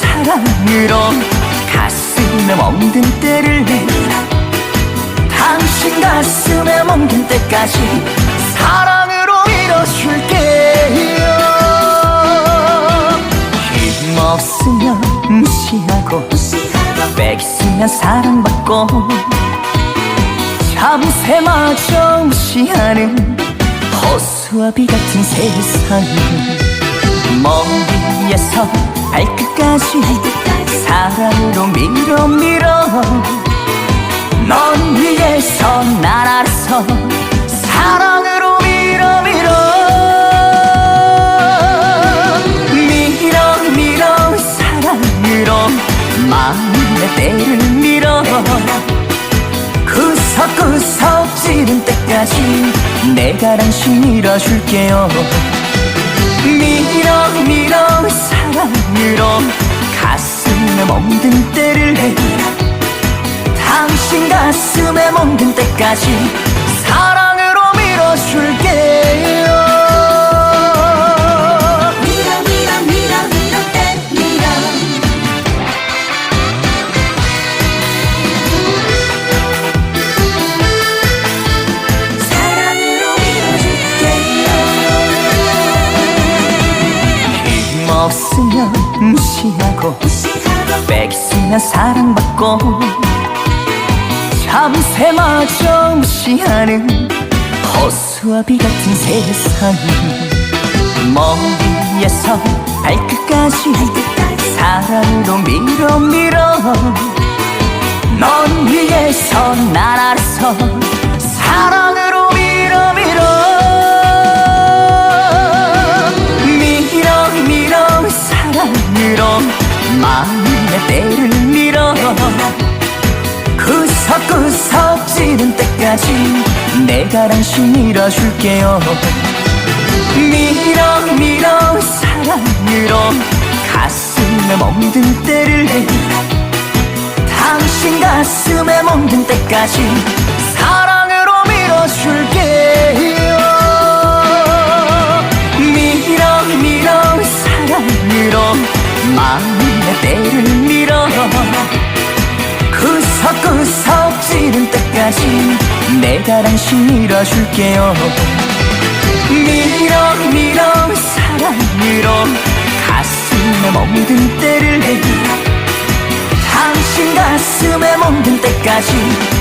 사랑으로 가슴에 멍든 때를 당신 가슴에 멍든 때까지 사랑으로 밀어줄게요 힘없으면 무시하고 무시하고. 뺏으면 사랑받고 참새마저 무시하는 호수와 비 같은 세상 머리에서 발끝까지 사랑으로 밀어 밀어. 넌 위에서 날 알아서 사랑으로 밀어 밀어. 밀어 밀어 사랑으로 마음의 때를 밀어. 구석구석 찌른 때까지 내가 당신 밀어줄게요. 밀어 밀어 사랑으로 가슴에 멍든 가슴에 멍든 때까지 사랑으로 밀어줄게요. 밀어 밀어 밀어 밀어 때 밀어. 사랑으로 밀어줄게요. 힘 없으면 무시하고 무시하고 뺏으면 사랑받고 참새마저 무시하는 호수와 비 같은 세상. 머리에서 발끝까지 사랑으로 밀어 밀어. 넌 위에서 날 알아서 사랑으로 밀어 밀어. 밀어 밀어 사랑으로 마음의 때를 때까지. 내가 당신 밀어줄게요. 밀어 밀어 사랑으로 가슴에 멍든 때를 당신 가슴에 멍든 때까지 사랑으로 밀어줄게요. 밀어 밀어 사랑으로 마음의 때를 밀어. 구석구석 찌른 때까지 내가 당신 밀어줄게요. 밀어 밀어 사랑으로 가슴에 멍든 때를 당신 가슴에 멍든 때까지